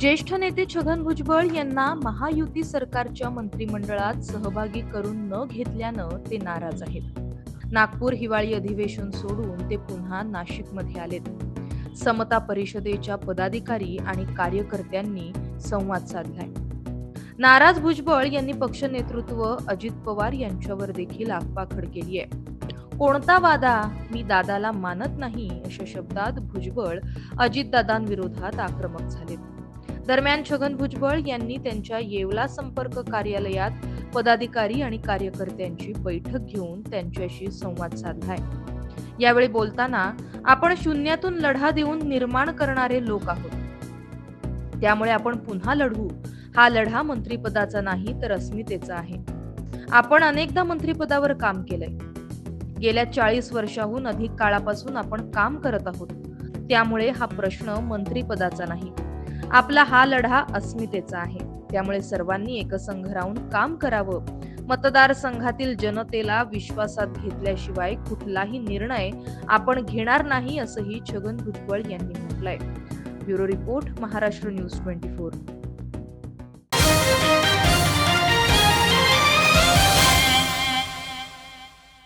ज्येष्ठ नेते छगन भुजबळ यांना महायुती सरकारच्या मंत्रिमंडळात सहभागी करून न घेतल्यानं ते नाराज आहेत. नागपूर हिवाळी अधिवेशन सोडून ते पुन्हा नाशिकमध्ये आलेत. समता परिषदेच्या पदाधिकारी आणि कार्यकर्त्यांनी संवाद साधलाय. नाराज भुजबळ यांनी पक्ष नेतृत्व अजित पवार यांच्यावर देखील आगपाखड केली आहे. कोणता वादा? मी दादाला मानत नाही अशा शब्दात भुजबळ अजितदादांविरोधात आक्रमक झालेत. दरम्यान छगन भुजबळ यांनी त्यांच्या येवला संपर्क कार्यालयात पदाधिकारी आणि कार्यकर्त्यांची बैठक घेऊन त्यांच्याशी संवाद साधलाय. यावेळी बोलताना आपण शून्यातून लढा देऊन निर्माण करणारे लोक आहोत. त्यामुळे आपण पुन्हा लढू. हा लढा मंत्रीपदाचा नाही तर अस्मितेचा आहे. आपण अनेकदा मंत्रीपदावर काम केलंय. गेल्या चाळीस वर्षाहून अधिक काळापासून आपण काम करत आहोत. त्यामुळे हा प्रश्न मंत्रीपदाचा नाही. आपला हा लढा अस्मितेचा आहे. त्यामुळे सर्वांनी एकसंघ राहून काम करावं. मतदारसंघातील जनतेला विश्वासात घेतल्याशिवाय कुठलाही निर्णय आपण घेणार नाही असंही छगन भुजबळ यांनी म्हटलंय. Bureau report Maharashtra news twenty four.